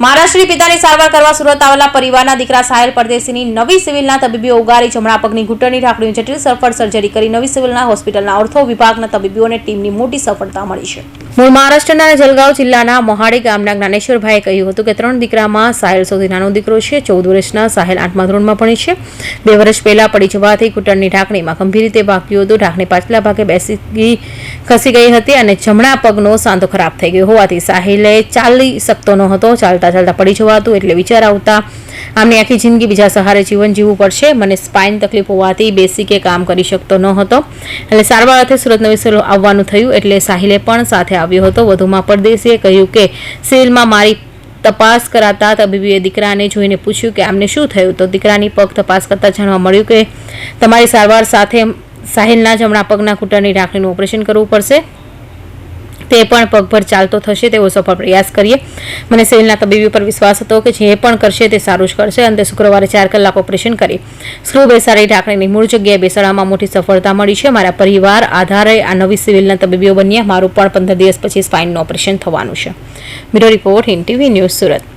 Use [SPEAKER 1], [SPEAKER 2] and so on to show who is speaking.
[SPEAKER 1] મહારાષ્ટ્રની પિતાની સારવાર કરવા સુરત આવેલા પરિવારના દીકરા સાહેલ પરદેશીની નવી સિવિલના તબીબીઓ ઉગારી જમણા પગની ઘૂંટણની ઢાંકણી જટિલ સફળ સર્જરી કરી નવી સિવિલના હોસ્પિટલના ઓર્થો વિભાગના તબીબીઓને ટીમની મોટી સફળતા મળી છે. મૂળ મહારાષ્ટ્રના જલગાંવ જિલ્લાના મોહાડી ગામના જ્ઞાનેશ્વરભાઈએ કહ્યું હતું કે ત્રણ દીકરામાં સાહેલ સૌથી નાનો દીકરો છે, ચૌદ વર્ષના સાહેલ આઠમા ધોરણમાં ભણે છે. બે વર્ષ પહેલા પડી જવાથી ઘૂંટણની ઢાંકણીમાં ગંભીર રીતે વાગ્યું હતું. ઢાંકણી પાછલા ભાગે બેસી ખસી ગઈ હતી અને જમણા પગનો સાંધો ખરાબ થઈ ગયો હોવાથી સાહિલે ચાલી શકતો ન હતો. ચાલતા ચાલતા પડી જવાતું એટલે વિચાર આવતા આમની આખી જિંદગી બીજા સહારે જીવન જીવવું પડશે. મને સ્પાઇન તકલીફ હોવાથી બેસી કે કામ કરી શકતો ન હતો. એટલે સારવાર અર્થે સુરત નવી આવવાનું થયું એટલે સાહિલે પણ સાથે આવ્યો હતો. વધુમાં પરદેશીએ કહ્યું કે સિવિલમાં મારી તપાસ કરાતા તબીબીએ દીકરાને જોઈને પૂછ્યું કે આમને શું થયું? તો દીકરાની પગ તપાસ કરતાં જાણવા મળ્યું કે તમારી સારવાર સાથે સાહિલના જમણા પગના ઘૂંટણની ઢાંકણીનું ઓપરેશન કરવું પડશે. તે પણ પગભર ચાલતો થશે તેવો સફળ પ્રયાસ કરીએ. મને સિવિલના તબીબી પર વિશ્વાસ હતો કે જે પણ કરશે તે સારું જ કરશે. અને શુક્રવારે ચાર કલાક ઓપરેશન કરી. સ્ક્રૂ બેસાડી ઢાંકણીની મૂળ જગ્યાએ બેસાડવામાં મોટી સફળતા મળી છે. મારા પરિવાર, આધારે આ નવી સિવિલના તબીબીઓ બન્યા. મારું પણ પંદર દિવસ પછી સ્પાઇનનું ઓપરેશન થવાનું છે. Bureau report in TV news Surat.